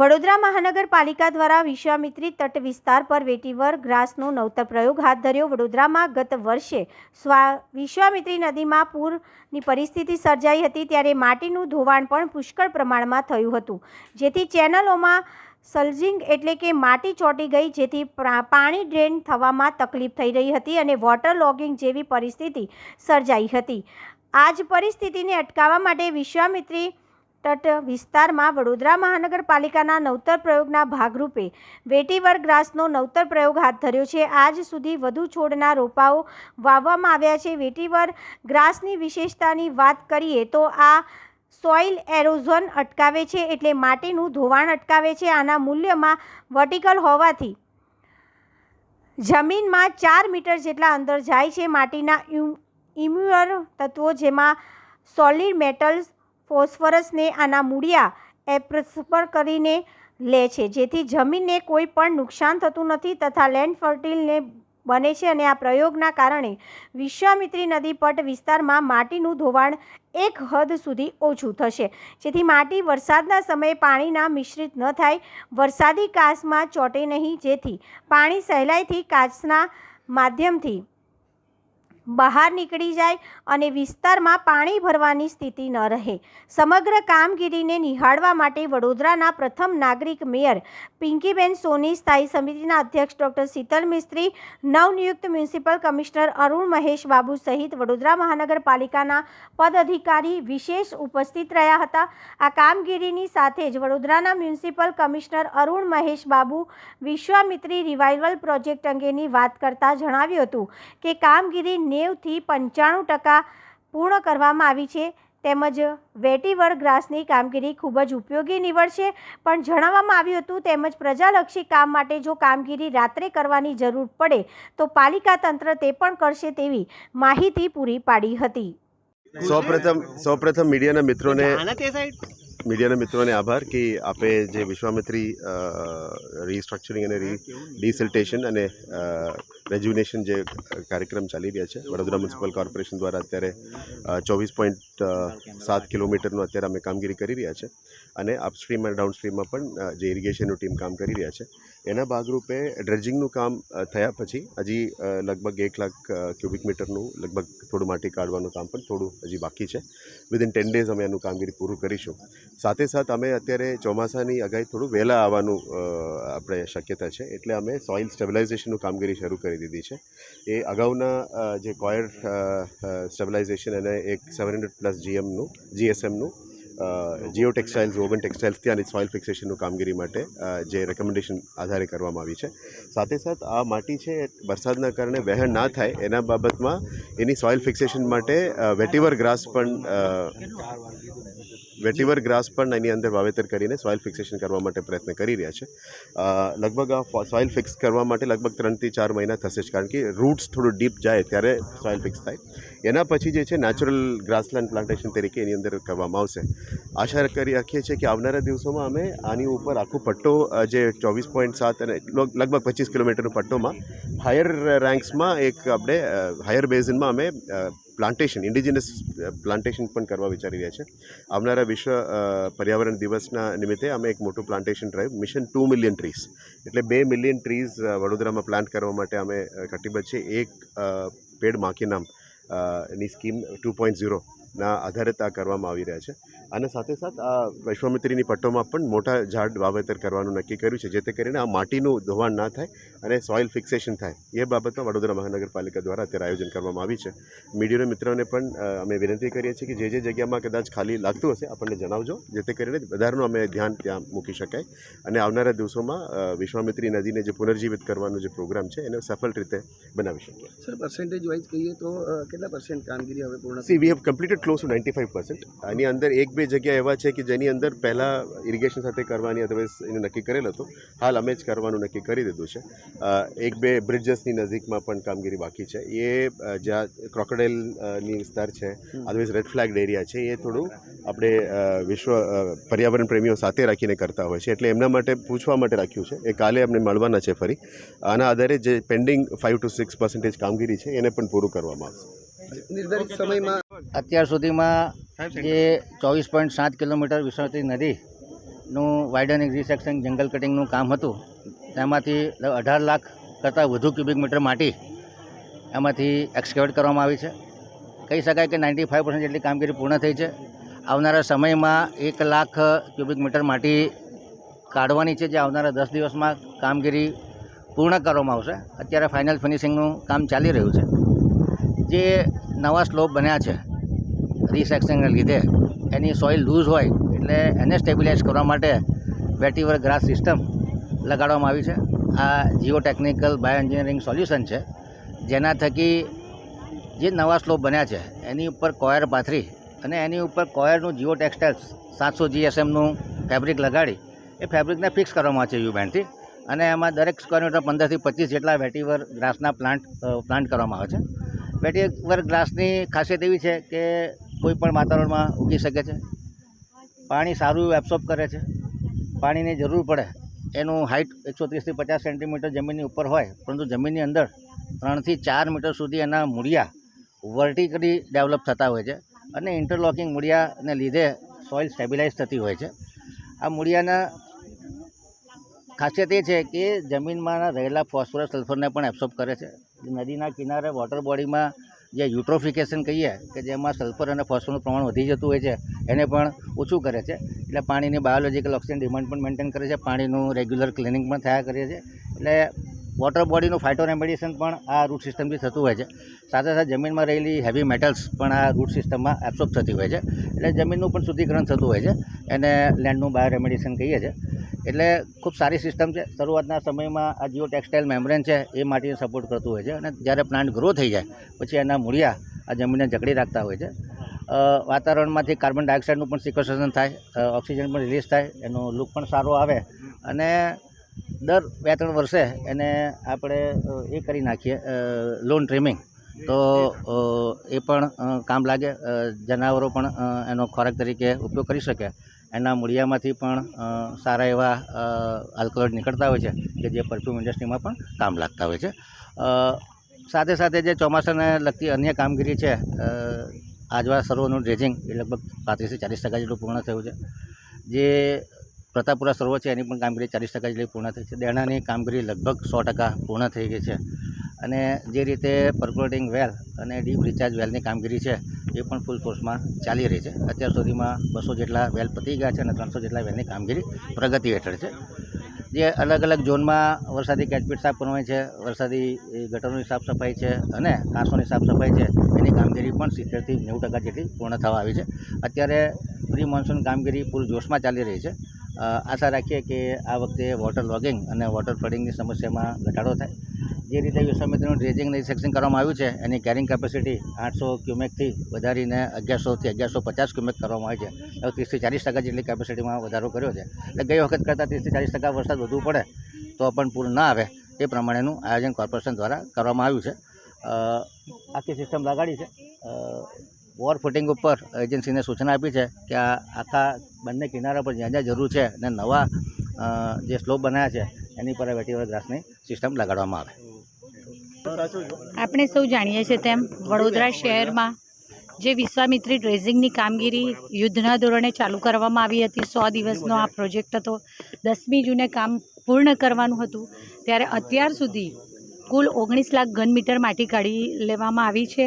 વડોદરા મહાનગરપાલિકા દ્વારા વિશ્વામિત્રી તટ વિસ્તાર પર વેટીવર ગ્રાસનો નવતર પ્રયોગ હાથ ધર્યો. વડોદરામાં ગત વર્ષે સ્વા, વિશ્વામિત્રી નદીમાં પૂરની પરિસ્થિતિ સર્જાઈ હતી ત્યારે માટીનું ધોવાણ પણ પુષ્કળ પ્રમાણમાં થયું હતું. જેથી ચેનલોમાં સલ્જિંગ એટલે કે માટી ચોંટી ગઈ, જેથી પાણી ડ્રેન થવામાં તકલીફ થઈ રહી હતી અને વોટર લોગિંગ જેવી પરિસ્થિતિ સર્જાઈ હતી. આ જ પરિસ્થિતિને અટકાવવા માટે વિશ્વામિત્રી તટ વિસ્તારમાં વડોદરા મહાનગરપાલિકાના નવતર પ્રયોગના ભાગરૂપે વેટીવર ગ્રાસનો નવતર પ્રયોગ હાથ ધર્યો છે. આજ સુધી વધુ છોડના રોપાઓ વાવવામાં આવ્યા છે. વેટીવર ગ્રાસની વિશેષતાની વાત કરીએ તો આ સોઇલ એરોઝન અટકાવે છે એટલે માટીનું ધોવાણ અટકાવે છે. આના મૂલ્યમાં વર્ટિકલ હોવાથી જમીનમાં ચાર મીટર જેટલા અંદર જાય છે. માટીના ઇમ્યુઅર તત્વો જેમાં સોલિડ મેટલ્સ ફોસ્ફરસને આના મૂળિયા એપ્રસપર કરીને લે છે. જેથી જમીનને કોઈ પણ નુકસાન થતું નથી તથા લેન્ડ ફર્ટિલને બને છે અને આ પ્રયોગના કારણે વિશ્વામિત્રી નદી પટ વિસ્તારમાં માટીનું ધોવાણ એક હદ સુધી ઓછું થશે. જેથી માટી વરસાદના સમયે પાણીના મિશ્રિત ન થાય, વરસાદી કાચમાં ચોંટે નહીં. જેથી પાણી સહેલાઈથી કાચના માધ્યમથી બહાર નીકળી જાય અને વિસ્તારમાં પાણી ભરવાની સ્થિતિ ન રહે. સમગ્ર કામગીરીને નિહાળવા માટે વડોદરાના પ્રથમ નાગરિક મેયર પિંકીબેન સોની, સ્થાયી સમિતિના અધ્યક્ષ ડૉક્ટર શીતલ મિસ્ત્રી, નવનિયુક્ત મ્યુનિસિપલ કમિશનર અરુણ મહેશ બાબુ સહિત વડોદરા મહાનગરપાલિકાના પદાધિકારી વિશેષ ઉપસ્થિત રહ્યા હતા. આ કામગીરીની સાથે જ વડોદરાના municipal commissioner Arun Mahesh Babu Vishwamitri revival project અંગેની વાત કરતા જણાવ્યું હતું કે કામગીરી નેવથી પંચાણું ટકા પૂર્ણ કરવામાં આવી છે. તેમજ વેટીવર ગ્રાસની કામગીરી ખૂબ જ ઉપયોગી નીવડશે. પણ જણાવવામાં આવ્યું હતું તેમજ પ્રજાલક્ષી કામ માટે જો કામગીરી રાત્રે કરવાની જરૂર પડે તો પાલિકા તંત્ર તે પણ કરશે તેવી માહિતી પૂરી પાડી હતી. સૌપ્રથમ સૌપ્રથમ મીડિયાના મિત્રોને મીડિયાના મિત્રોને આભાર કે આપે જે વિશ્વામિત્રી રિસ્ટ્રક્ચરિંગ અને રી અને રેજ્યુનેશન જે કાર્યક્રમ ચાલી રહ્યા છે, વડોદરા મ્યુનિસિપલ કોર્પોરેશન દ્વારા અત્યારે ચોવીસ પોઈન્ટ સાત કિલોમીટરનું અત્યારે અમે કામગીરી કરી રહ્યા છે. અને અપસ્ટ્રીમ અને ડાઉનસ્ટ્રીમમાં પણ જે ઇરિગેશનનું ટીમ કામ કરી રહ્યા છે. એના ભાગરૂપે ડ્રેજિંગનું કામ થયા પછી હજી લગભગ એક લાખ ક્યુબિક મીટરનું લગભગ થોડું માટી કાઢવાનું કામ પણ થોડું હજી બાકી છે. વિધિન ટેન ડેઝ અમે એનું કામગીરી પૂરું કરીશું. સાથે સાથ અમે અત્યારે ચોમાસાની અગાઈ થોડું વહેલા આવવાનું આપણે શક્યતા છે. એટલે અમે સોઇલ સ્ટેબિલાઇઝેશનનું કામગીરી શરૂ કરી દીધી છે. એ અગાઉના જે કોયર સ્ટેબિલાઇઝેશન અને એક સેવન હંડ્રેડ પ્લસ જીએમનું જીએસએમનું જીઓ ટેક્સટાઇલ્સ વોવન ટેક્સટાઇલ્સ ત્યાંની સોઇલ ફિક્સેશનનું કામગીરી માટે જે રેકમેન્ડેશન આધારે કરવામાં આવી છે. સાથે સાથ આ માટી છે, વરસાદના કારણે વહેણ ના થાય, એના બાબતમાં એની સોઇલ ફિક્સેશન માટે વેટીવર ગ્રાસ પણ વેટીવર ગ્રાસ પણ એની અંદર વાવેતર કરીને સોઇલ ફિક્સેશન કરવા માટે પ્રયત્ન કરી રહ્યા છે. લગભગ આ સોઇલ ફિક્સ કરવા માટે લગભગ ત્રણથી ચાર મહિના થશે જ, કારણ કે રૂટ્સ થોડું ડીપ જાય ત્યારે સોઇલ ફિક્સ થાય. એના પછી જે છે નેચરલ ગ્રાસલેન્ડ પ્લાન્ટેશન તરીકે એની અંદર કરવામાં આવશે. આશા કરી રાખીએ છીએ કે આવનારા દિવસોમાં અમે આની ઉપર આખો પટ્ટો જે ચોવીસ પોઈન્ટ સાત અને લગભગ પચીસ કિલોમીટરનો પટ્ટોમાં હાયર રેન્ક્સમાં એક આપણે હાયર બેઝિનમાં અમે પ્લાન્ટેશન ઇન્ડિજિનસ પ્લાન્ટેશન પણ કરવા વિચારી રહ્યા છે. આવનારા વિશ્વ પર્યાવરણ દિવસના નિમિત્તે અમે એક મોટું plantation drive mission two million trees એટલે બે મિલિયન ટ્રીઝ વડોદરામાં પ્લાન્ટ કરવા માટે અમે કટિબદ્ધ છે એક પેડ માકીનામની સ્કીમ ટુ પોઈન્ટ ઝીરોના આધારે આ કરવામાં આવી રહ્યા છે. અને સાથે સાથ આ વિશ્વામિત્રીની પટ્ટોમાં પણ મોટા ઝાડ વાવેતર કરવાનું નક્કી કર્યું છે જેથી કરીને આ માટીનું ધોવાણ ના થાય અને સોઇલ ફિક્સેશન થાય. એ બાબતમાં વડોદરા મહાનગરપાલિકા દ્વારા અત્યારે આયોજન કરવામાં આવી છે. મીડિયાના મિત્રોને પણ અમે વિનંતી કરીએ છીએ કે જે જે જગ્યામાં કદાચ ખાલી લાગતું હશે આપણને જણાવજો જેથી કરીને વધારાનું અમે ધ્યાન ત્યાં મૂકી શકાય. અને આવનારા દિવસોમાં વિશ્વામિત્રી નદીને જે પુનર્જીવિત કરવાનો જે પ્રોગ્રામ છે એને સફળ રીતે બનાવી શકીએ. સર પર્સન્ટેજ વાઇઝ કહીએ તો કેટલા પર્સન્ટ કામગીરી હવે પૂર્ણ see we have completed close to ninety five percent આની અંદર એક બે જગ્યા એવા છે કે જેની અંદર પહેલાં ઇરિગેશન સાથે કરવાની અધરવાઇઝ એનું નક્કી કરેલ હતું. હાલ અમે જ કરવાનું નક્કી કરી દીધું છે. એક બે બ્રિજેસની નજીકમાં પણ કામગીરી બાકી છે. એ જ્યાં ક્રોકોડાઇલની વિસ્તાર છે અધરવાઇઝ રેડ ફ્લેગ્ડ એરિયા છે એ થોડું આપણે વિશ્વ પર્યાવરણ પ્રેમીઓ સાથે રાખીને કરતા હોય છે. એટલે એમના માટે પૂછવા માટે રાખ્યું છે. એ કાલે અમને મળવાના છે ફરી. આના આધારે જે pending five two six percentage કામગીરી છે એને પણ પૂરું કરવામાં આવશે. નિર્ધારિત સમયમાં અત્યાર સુધીમાં જે ચોવીસ પોઈન્ટ સાત કિલોમીટર વિશ્વામિત્રી નદીનું વાઇડન વાઇડનિંગ રિસેક્શન જંગલ કટિંગનું કામ હતું તેમાંથી અઢાર લાખ કરતાં વધુ ક્યુબિક મીટર માટી એમાંથી એક્સકેવેટ કરવામાં આવી છે. કહી શકાય કે નાઇન્ટી ફાઇવ પર્સન્ટ જેટલી કામગીરી પૂર્ણ થઈ છે. આવનારા સમયમાં એક લાખ ક્યુબિક મીટર માટી કાઢવાની છે જે આવનારા દસ દિવસમાં કામગીરી પૂર્ણ કરવામાં આવશે. અત્યારે ફાઇનલ ફિનિશિંગનું કામ ચાલી રહ્યું છે. જે નવા સ્લોપ બન્યા છે રિસેક્શનને લીધે એની સોઇલ લૂઝ હોય એટલે એને સ્ટેબિલાઇઝ કરવા માટે વેટીવર ગ્રાસ સિસ્ટમ લગાડવામાં આવી છે. આ geo technical bio engineering solution છે. જેના થકી જે નવા સ્લોપ બન્યા છે, એની ઉપર કોયર પાથરી અને એની ઉપર કોયરનું જીઓ ટેક્સટાઇલ્સ સાતસો જીએસએમનું ફેબ્રિક લગાડી એ ફેબ્રિકને ફિક્સ કરવામાં આવે છે યુ અને એમાં દરેક સ્ક્વેર મીટર પંદરથી પચીસ જેટલા વેટીવર ગ્રાસના પ્લાન્ટ પ્લાન્ટ કરવામાં આવે છે. વેટીવર ગ્રાસની ખાસિયત એવી છે કે કોઈ પણ વાતાવરણમાં ઉગી શકે છે. પાણી સારું એબ્સોર્બ કરે છે. પાણીની જરૂર પડે. એનું હાઇટ એકસો ત્રીસથી પચાસ સેન્ટીમીટર જમીનની ઉપર હોય, પરંતુ જમીનની અંદર ત્રણથી ચાર મીટર સુધી એના મૂળિયા વર્ટિકલી ડેવલપ થતા હોય છે અને ઇન્ટરલોકિંગ મૂળિયાને લીધે સોઇલ સ્ટેબિલાઇઝ થતી હોય છે. આ મૂળિયાના ખાસિયત એ છે કે જમીનમાં રહેલા ફોસ્ફરસ સલ્ફરને પણ એબ્સોર્બ કરે છે. નદીના કિનારે વોટર બોડીમાં જે યુટ્રોફિકેશન કહીએ કે જેમાં સલ્ફર અને ફોસ્ફરનું પ્રમાણ વધી જતું હોય છે, એને પણ ઓછું કરે છે. એટલે પાણીની બાયોલોજીકલ ઓક્સિજન ડિમાન્ડ પણ મેન્ટેન કરે છે. પાણીનું રેગ્યુલર ક્લિનિંગ પણ થયા કરે છે. એટલે વોટર બોડીનું ફાઇટો રેમેડિએશન પણ આ રૂટ સિસ્ટમથી થતું હોય છે. સાથે સાથે જમીનમાં રહેલી હેવી મેટલ્સ પણ આ રૂટ સિસ્ટમમાં એબ્સોર્બ થતી હોય છે. એટલે જમીનનું પણ શુદ્ધિકરણ થતું હોય છે. એને લેન્ડનું બાયો રેમેડિએશન કહીએ છીએ એટલે ખૂબ સારી સિસ્ટમ છે. શરૂઆતના સમયમાં આ જીઓ ટેક્સટાઇલ મેમ્બ્રેન છે એ માટીને સપોર્ટ કરતું હોય છે અને જ્યારે પ્લાન્ટ ગ્રો થઈ જાય, પછી એના મૂળિયા આ જમીનને જકડી રાખતા હોય છે. વાતાવરણમાંથી કાર્બન ડાયોક્સાઇડનું પણ સિક્વેસ્ટ્રેશન થાય ઓક્સિજન પણ રિલીઝ થાય, એનો લુક પણ સારો આવે અને દર બે ત્રણ વર્ષે એને આપણે એ કરી નાખીએ લોન ટ્રીમિંગ તો એ પણ કામ લાગે જનાવરો પણ એનો ખોરાક તરીકે ઉપયોગ કરી શકે. એના મૂળિયામાંથી પણ સારા એવા આલ્કોહોલ નીકળતા હોય છે કે જે પરફ્યુમ ઇન્ડસ્ટ્રીમાં પણ કામ લાગતા હોય છે. સાથે સાથે જે ચોમાસાને લગતી અન્ય કામગીરી છે આજવા સરોવરનું ડ્રેજિંગ એ લગભગ પાંત્રીસથી ચાલીસ ટકા જેટલું પૂર્ણ થયું છે. જે પ્રતાપપુરા સરોવર છે એની પણ કામગીરી ચાલીસ ટકા જેટલી પૂર્ણ થઈ છે. દેણાની કામગીરી લગભગ સો ટકા પૂર્ણ થઈ ગઈ છે. અને જે રીતે પર્કોલેટિંગ વેલ અને ડીપ રિચાર્જ વેલની કામગીરી છે એ પણ ફૂલ ફોર્સમાં ચાલી રહી છે. અત્યાર સુધીમાં બસો જેટલા વેલ પતી ગયા છે અને ત્રણસો જેટલા વેલની કામગીરી પ્રગતિ હેઠળ છે. જે અલગ અલગ ઝોનમાં વરસાદી કેચપીટ સાફ કરવાની છે, વરસાદી ગટરોની સાફ સફાઈ છે અને કાંસોની સાફ સફાઈ છે, એની કામગીરી પણ સિત્તેરથી નેવું ટકા જેટલી પૂર્ણ થવા આવી છે. અત્યારે પ્રી મોન્સૂન કામગીરી પૂર જોશમાં ચાલી રહી છે. આશા રાખીએ કે આ વખતે વોટર લોગિંગ અને વોટર ફ્લડિંગની સમસ્યામાં ઘટાડો થાય. જે રીતે વિશ્વામિત્રનું ડ્રેજિંગ સેક્શન કરવામાં આવ્યું છે, એની કેરિંગ કેપેસિટી આઠસો ક્યુમેકથી વધારીને અગિયારસોથી અગિયારસો પચાસ ક્યુમેક કરવામાં આવી છે. હવે ત્રીસથી ચાલીસ ટકા જેટલી કેપેસિટીમાં વધારો કર્યો છે. એટલે ગઈ વખત કરતાં ત્રીસથી ચાલીસ ટકા વરસાદ વધુ પડે, તો પણ પૂર ના આવે, એ પ્રમાણેનું આયોજન કોર્પોરેશન દ્વારા કરવામાં આવ્યું છે. આખી સિસ્ટમ લગાડી છે. વોર ફૂટિંગ ઉપર એજન્સીને સૂચના આપી છે કે આ આખા બંને કિનારા પર જ્યાં જ્યાં જરૂર છે અને નવા જે સ્લોપ બનાવ્યા છે, એની પર વેટીવર ગ્રાસની સિસ્ટમ લગાડવામાં આવે. આપણે સૌ જાણીએ છીએ તેમ વડોદરા શહેરમાં જે વિશ્વામિત્રી ડ્રેઝિંગની કામગીરી યુદ્ધના ધોરણે ચાલુ કરવામાં આવી હતી, સો દિવસનો આ પ્રોજેક્ટ હતો. દસમી જૂને કામ પૂર્ણ કરવાનું હતું, ત્યારે અત્યાર સુધી કુલ ઓગણીસ લાખ ઘન મીટર માટી કાઢી લેવામાં આવી છે.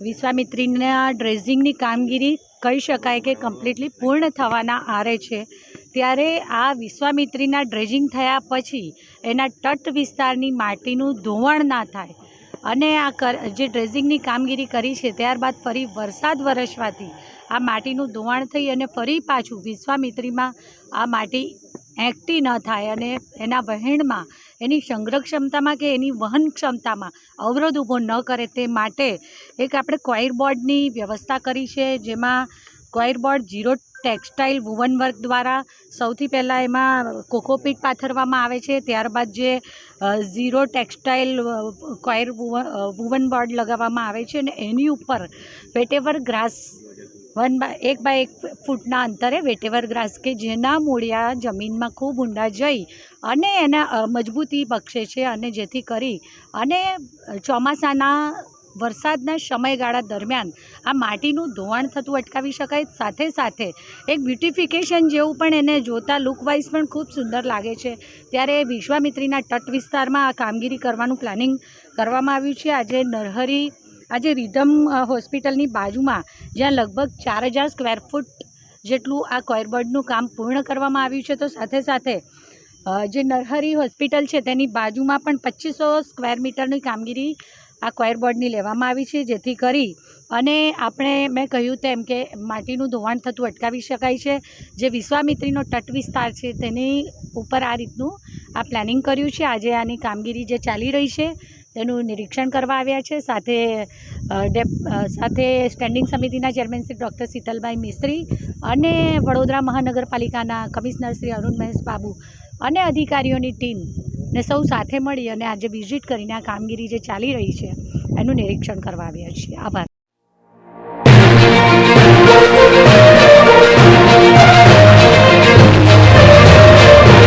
વિશ્વામિત્રીના ડ્રેઝિંગની કામગીરી કહી શકાય કે કમ્પ્લીટલી પૂર્ણ થવાના આરે છે. ત્યારે આ વિશ્વામિત્રીના ડ્રેજિંગ થયા પછી એના તટ વિસ્તારની માટીનું ધોવાણ ના થાય. અને આ કર, જે ડ્રેઝિંગની કામગીરી કરી છે, ત્યારબાદ ફરી વરસાદ વરસવાથી આ માટીનું ધોવાણ થઈ અને ફરી પાછું વિશ્વામિત્રીમાં આ માટી એકઠી ન થાય અને એના વહેણમાં, એની સંગ્રહ ક્ષમતામાં કે એની વહન ક્ષમતામાં અવરોધ ઊભો ન કરે તે માટે એક આપણે કોઈર બોર્ડની વ્યવસ્થા કરી છે, જેમાં coir board zero textile woven work દ્વારા સૌથી પહેલાં એમાં કોકોપીટ પાથરવામાં આવે છે. ત્યારબાદ જે zero textile coir woven board લગાવવામાં આવે છે અને એની ઉપર વેટેવર ગ્રાસ વન બાય, એક બાય એક ફૂટના અંતરે વેટેવર ગ્રાસ કે જેના મૂળિયા જમીનમાં ખૂબ ઊંડા જઈ અને એના મજબૂતી બક્ષે છે અને જેથી કરી અને ચોમાસાના વરસાદના સમયગાળા દરમિયાન આ માટીનું ધોવાણ થતું અટકાવી શકાય. સાથે સાથે એક બ્યુટિફિકેશન જેવું પણ એને જોતા લુકવાઇઝ પણ ખૂબ સુંદર લાગે છે. ત્યારે વિશ્વામિત્રીના તટ વિસ્તારમાં આ કામગીરી કરવાનું પ્લાનિંગ કરવામાં આવ્યું છે. આજે નરહરી, આજે રિધમ હોસ્પિટલની બાજુમાં જ્યાં લગભગ ચાર હજાર સ્ક્વેર ફૂટ જેટલું આ કોયરબર્ડનું કામ પૂર્ણ કરવામાં આવ્યું છે. તો સાથે સાથે જે નરહરી હોસ્પિટલ છે તેની બાજુમાં પણ પચીસો સ્ક્વેર મીટરની કામગીરી આ કોયરબોર્ડની લેવામાં આવી છે, જેથી કરી અને આપણે મેં કહ્યું તેમ કે માટીનું ધોવાણ થતું અટકાવી શકાય છે. જે વિશ્વામિત્રીનો તટ વિસ્તાર છે, તેની ઉપર આ રીતનું આ પ્લાનિંગ કર્યું છે. આજે આની કામગીરી જે ચાલી રહી છે, તેનું નિરીક્ષણ કરવા આવ્યા છે. સાથે સાથે સ્ટેન્ડિંગ સમિતિના ચેરમેન શ્રી ડૉક્ટર શીતલભાઈ મિસ્ત્રી અને વડોદરા મહાનગરપાલિકાના કમિશનર શ્રી અરુણ મહેશ બાબુ અને અધિકારીઓની ટીમ ને સૌ સાથે મળી અને આજે વિઝિટ કરીને આ કામગીરી જે ચાલી રહી છે, એનું નિરીક્ષણ કરવા આવ્યા છીએ. આભાર.